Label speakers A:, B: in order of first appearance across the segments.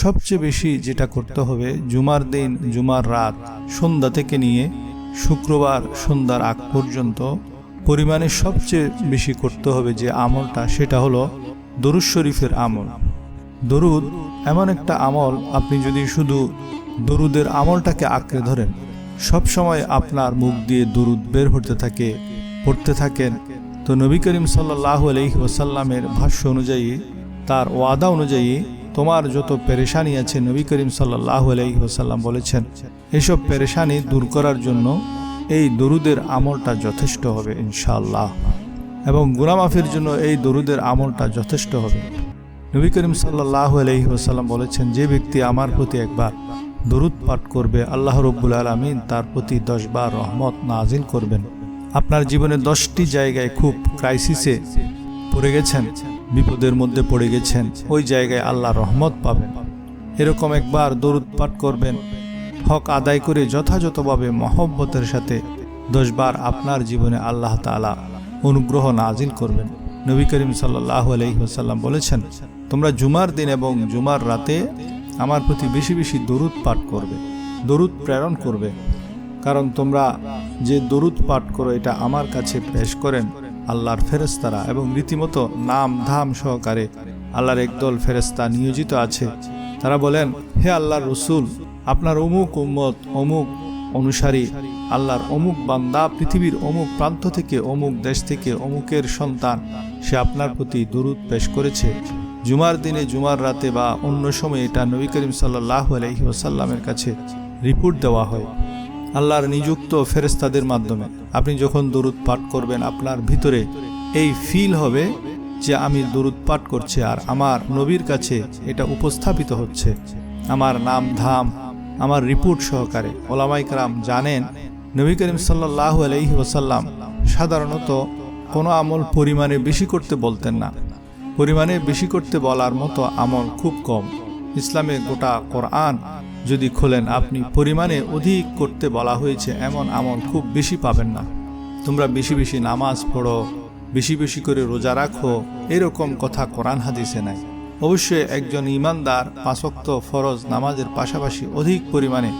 A: সবচেয়ে বেশি যেটা করতে হবে জুমার দিন, জুমার রাত, সন্ধ্যা থেকে নিয়ে শুক্রবার সন্ধ্যার আগ পর্যন্ত পরিমাণে সবচেয়ে বেশি করতে হবে যে আমলটা, সেটা হলো দরুদ শরীফের আমল। দরুদ এমন একটা আমল, আপনি যদি শুধু দরুদের আমলটাকে আঁকড়ে ধরেন, সব সময় আপনার মুখ দিয়ে দরুদ বের হতে থাকে, পড়তে থাকেন তো নবী করিম সাল্লাহ আলহি ওসাল্লামের ভাষ্য অনুযায়ী, তার ওয়াদা অনুযায়ী তোমার যত পেরেশানি আছে নবী করিম সাল্লাহ আলহি ওসাল্লাম বলেছেন, এসব পেরেশানি দূর করার জন্য এই দরুদের আমলটা যথেষ্ট হবে ইনশাআল্লাহ। এবং গুনামাফির জন্য এই দরুদের আমলটা যথেষ্ট হবে। নবী করিম সাল্লাহ আলহি ওসাল্লাম বলেছেন, যে ব্যক্তি আমার প্রতি একবার দরুদ পাঠ করবে, আল্লাহ রব্বুল আলমিন তার প্রতি দশবার রহমত নাজিল করবেন। আপনার জীবনে দশটি জায়গায় খুব ক্রাইসিসে পড়ে গেছেন। বিপদের মধ্যে পড়ে গেছেন। ওই জায়গায় আল্লাহ রহমত পাবেন। এরকম একবার দরুদ পাঠ করবেন। হক আদায় করে যথাযথভাবে মহব্বতের সাথে দশবার আপনার জীবনে আল্লাহ তালা অনুগ্রহ নাজিল করবেন। নবী করিম সাল্লাহ আলহিহাসাল্লাম বলেছেন, তোমরা জুমার দিন এবং জুমার রাতে আমার প্রতি বেশি বেশি দরুদ পাঠ করবে, দরুদ প্রেরণ করবে। কারণ তোমরা যে দরুদ পাঠ করো, এটা আমার কাছে পেশ করেন। আল্লাহর ফেরেস্তারা এবং রীতিমতো নাম ধাম সহকারে আল্লাহর একদল ফেরেস্তা নিয়োজিত আছে। তারা বলেন, হে আল্লাহর রসুল, আপনার অমুক উম্মত, অমুক অনুসারী, আল্লাহর অমুক বান্দা পৃথিবীর অমুক প্রান্ত থেকে, অমুক দেশ থেকে, অমুকের সন্তান, সে আপনার প্রতি দরুদ পেশ করেছে। জুমার দিনে জুমার রাতে বা অন্য সময়ে এটা নবী করিম সাল্লাহ আলহি ওসাল্লামের কাছে রিপোর্ট দেওয়া হয়। আল্লাহর নিযুক্ত ফেরেস্তাদের মাধ্যমে। আপনি যখন দরুদ পাঠ করবেন, আপনার ভিতরে এই ফিল হবে যে আমি দরুদ পাঠ করছি আর আমার নবীর কাছে এটা উপস্থাপিত হচ্ছে। আমার নাম ধাম, আমার রিপোর্ট সহকারে ওলামাইকরাম জানেন, নবী করিম সাল্লাহ আলহি ওসাল্লাম সাধারণত কোনো আমল পরিমাণে বেশি করতে বলতেন না। পরিমাণে বেশি করতে বলার মতো আমল খুব কম। ইসলামে গোটা কোরআন যদি খোলেন, আপনি পরিমাণে অধিক করতে বলা হয়েছে, এমন আমল খুব বেশি পাবেন না। তোমরা বেশি বেশি নামাজ পড়ো, বেশি বেশি করে রোজা রাখো, এরকম কথা কোরআন হাদিসে নাই। অবশ্যই একজন ইমানদার পাঁচক্ত ফরজ নামাজের পাশাপাশি অধিক পরিমাণে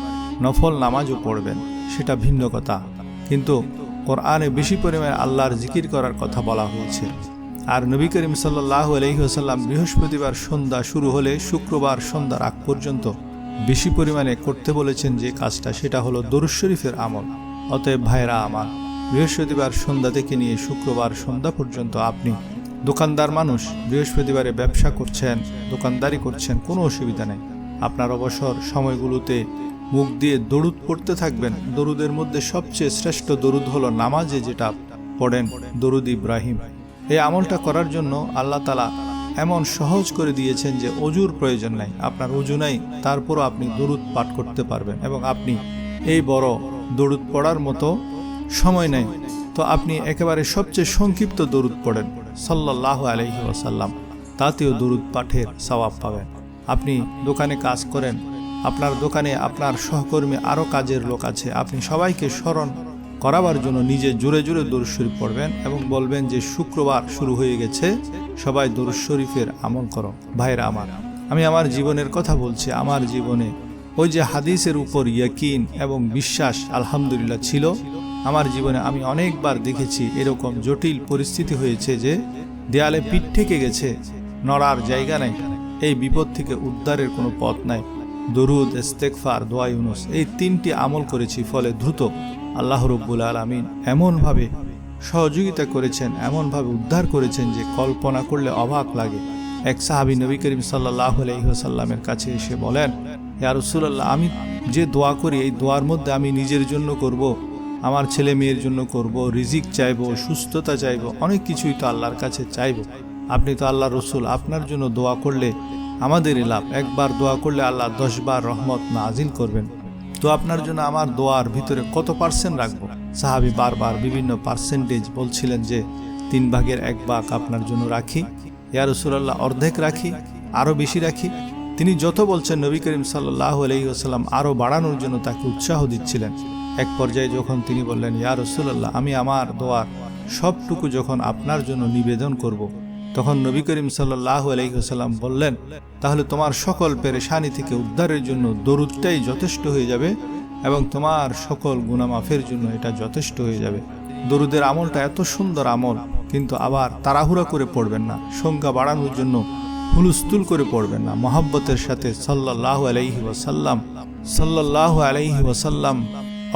A: নফল নামাজও পড়বেন, সেটা ভিন্ন কথা। কিন্তু কোরআনে বেশি পরিমাণে আল্লাহর জিকির করার কথা বলা হয়েছে। আর নবী করিম সাল্লাহ আলহিহাসাল্লাম বৃহস্পতিবার সন্ধ্যা শুরু হলে শুক্রবার সন্ধ্যার আগ পর্যন্ত বেশি পরিমাণে করতে বলেছেন যে কাজটা সেটা হলো দরুদ শরীফের আমল। অতএব ভাইরা আমার, বৃহস্পতিবার সন্ধ্যা থেকে নিয়ে শুক্রবার সন্ধ্যা পর্যন্ত আপনি দোকানদার মানুষ, বৃহস্পতিবারে ব্যবসা করছেন, দোকানদারি করছেন, কোনো অসুবিধা নেই। আপনার অবসর সময়গুলোতে মুখ দিয়ে দরুদ পড়তে থাকবেন। দরুদের মধ্যে সবচেয়ে শ্রেষ্ঠ দরুদ হলো নামাজে যেটা পড়েন দরুদ ইব্রাহিম। এই আমলটা করার জন্য আল্লাহ তালা এমন সহজ করে দিয়েছেন যে অজুর প্রয়োজন নাই। আপনার অজু নাই, তারপরও আপনি দরুদ পাঠ করতে পারবেন এবং আপনি এই বড় দরুদ পড়ার মতো সময় নেই। তো আপনি একেবারে সবচেয়ে সংক্ষিপ্ত দরুদ পড়েন সাল্লাহ আলহি ওসাল্লাম তাতেও দরুদ পাঠের সওয়াব পাবেন। আপনি দোকানে কাজ করেন, আপনার দোকানে আপনার সহকর্মী আরও কাজের লোক আছে, আপনি সবাইকে স্মরণ করাবার জন্য নিজে জোরে জোরে দরুদ শরীফ পড়বেন এবং বলবেন যে, শুক্রবার শুরু হয়ে গেছে। সবাই দরুদ শরীফের আমল করো। ভাইরা আমার, আমি আমার জীবনের কথা বলছি। আমার জীবনে ওই যে হাদিসের উপর ইয়াকিন এবং বিশ্বাস আলহামদুলিল্লাহ ছিল। আমার জীবনে আমি অনেকবার দেখেছি এরকম জটিল পরিস্থিতি হয়েছে যে, দেয়ালে পিঠ থেকে গেছে, নড়ার জায়গা নাই। এই বিপদ থেকে উদ্ধারের কোনো পথ নাই। দরুদ ইস্তেকফার দোয়া ইউনুস, এই তিনটি আমল করেছি ফলে দ্রুত আল্লাহ রব্বুল আলমিন এমনভাবে সহযোগিতা করেছেন, এমনভাবে উদ্ধার করেছেন যে কল্পনা করলে অবাক লাগে এক সাহাবি নবী করিম সাল্লাহ আলহিহাসাল্লামের কাছে এসে বলেন, ইয়া রসুল্লাহ আমি যে দোয়া করি, এই দোয়ার মধ্যে আমি নিজের জন্য করব। আমার ছেলে মেয়ের জন্য করব, রিজিক চাইব, সুস্থতা চাইব, অনেক কিছুই তো আল্লাহর কাছে চাইব আপনি তো আল্লাহ রসুল, আপনার জন্য দোয়া করলে আমাদের লাভ। একবার দোয়া করলে আল্লাহ দশবার রহমত নাজিল করবেন। তো আপনার জন্য আমার দোয়ার ভিতরে কত পার্সেন্ট রাখব? সাহাবি বারবার বিভিন্ন পার্সেন্টেজ বলছিলেন যে, তিন ভাগের এক ভাগ আপনার জন্য রাখি। ইয়া রসুল্লাহ অর্ধেক রাখি আরও বেশি রাখি। তিনি যত বলছেন, নবী করিম সাল্লাহ আলহিহাস্লাম আরও বাড়ানোর জন্য তাকে উৎসাহ দিচ্ছিলেন। এক পর্যায়ে যখন তিনি বললেন, ইয়া রসুল্লাহ আমি আমার দোয়ার সবটুকু যখন আপনার জন্য নিবেদন করব। তখন নবী করিম সাল্লাহ আলহিহাসাল্লাম বললেন, তাহলে তোমার সকল পেরেশানি থেকে উদ্ধারের জন্য দরুদটাই যথেষ্ট হয়ে যাবে এবং তোমার সকল গুনামাফের জন্য এটা যথেষ্ট হয়ে যাবে। দরুদের আমলটা এত সুন্দর আমল, কিন্তু আবার তাড়াহুড়া করে পড়বেন না, সংখ্যা বাড়ানোর জন্য হুলুস্তুল করে পড়বেন না। মহাব্বতের সাথে সাল্লাহ আলাইহি ওয়াসাল্লাম সাল্লাহ আলাইহি ওয়াসাল্লাম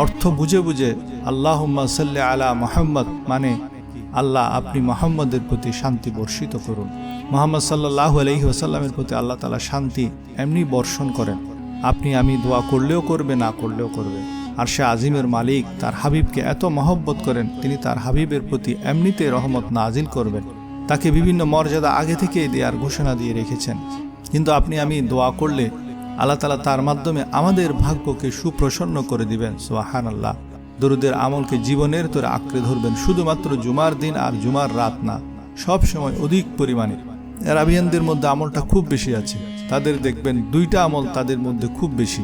A: অর্থ বুঝে বুঝে আল্লাহ সাল্লাহ আলা মোহাম্মদ মানে আল্লাহ আপনি মোহাম্মদের প্রতি শান্তি বর্ষিত করুন। মোহাম্মদ সাল্লাহ আলহি ওসাল্লামের প্রতি আল্লাহ তালা শান্তি এমনি বর্ষণ করেন। আপনি আমি দোয়া করলেও করবে, না করলেও করবে। আর সে আজিমের মালিক, তার হাবিবকে এত মহব্বত করেন, তিনি তার হাবিবের প্রতি এমনিতে রহমত নাজিল করবেন। তাকে বিভিন্ন মর্যাদা আগে থেকেই দেওয়ার ঘোষণা দিয়ে রেখেছেন। কিন্তু আপনি আমি দোয়া করলে আল্লাহ তালা তার মাধ্যমে আমাদের ভাগ্যকে সুপ্রসন্ন করে দিবেন সোহান আল্লাহ দরুদের আমলকে জীবনের তোরে আঁকড়ে ধরবেন। শুধুমাত্র জুমার দিন আর জুমার রাত না, সব সময় অধিক পরিমাণে। রাবিয়ানদের মধ্যে আমলটা খুব বেশি আছে। তাদের দেখবেন দুইটা আমল তাদের মধ্যে খুব বেশি।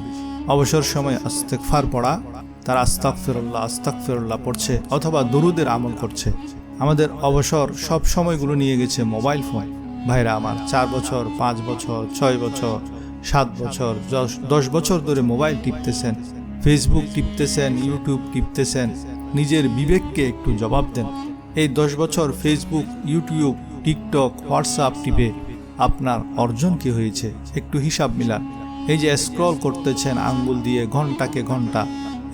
A: অবসর সময় আস্তেকফার পড়া, তারা আস্তাক ফেরল্লাহ আস্তাক ফেরল্লাহ পড়ছে অথবা দরুদের আমল করছে। আমাদের অবসর সব সময়গুলো নিয়ে গেছে মোবাইল ফোন। ভাইরা আমার, চার বছর, পাঁচ বছর, ছয় বছর, সাত বছর দশ বছর ধরে মোবাইল টিপতেছেন। ফেসবুক টিপতেছেন ইউটিউব টিপতেছেন, নিজের বিবেককে একটু জবাব দেন। এই দশ বছর ফেসবুক ইউটিউব টিকটক হোয়াটসঅ্যাপ টিপে আপনার অর্জন কি হয়েছে? একটু হিসাব মিলান। এই যে স্ক্রল করতেছেন আঙ্গুল দিয়ে ঘন্টাকে ঘণ্টা,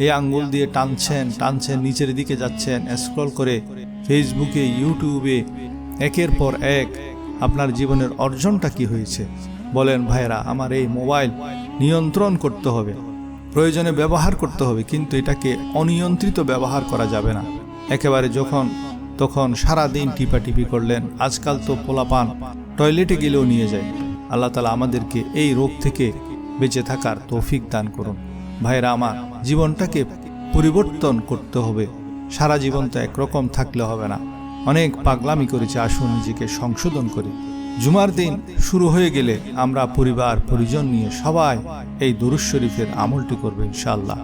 A: এই আঙ্গুল দিয়ে টানছেন টানছেন, নিচের দিকে যাচ্ছেন স্ক্রল করে ফেসবুকে ইউটিউবে একের পর এক আপনার জীবনের অর্জনটা কি হয়েছে? বলেন ভাইরা আমার এই মোবাইল নিয়ন্ত্রণ করতে হবে। প্রয়োজনে ব্যবহার করতে হবে, কিন্তু এটাকে অনিয়ন্ত্রিত ব্যবহার করা যাবে না। একেবারে যখন, তখন সারা দিন টিপাটিপি করলেন, আজকাল তো পোলাপান, টয়লেটে গেলেও নিয়ে যায়। আল্লাহ তালা আমাদেরকে এই রোগ থেকে বেঁচে থাকার তৌফিক দান করুন। ভাইরা আমার, জীবনটাকে পরিবর্তন করতে হবে। সারা জীবন তো একরকম থাকলে হবে না। অনেক পাগলামি করেছে, আসুন নিজেকে সংশোধন করি। জুমার দিন শুরু হয়ে গেলে আমরা পরিবার, পরিজন নিয়ে সবাই এই দুরুশ শরীফের আমলটি করব ইনশাআল্লাহ।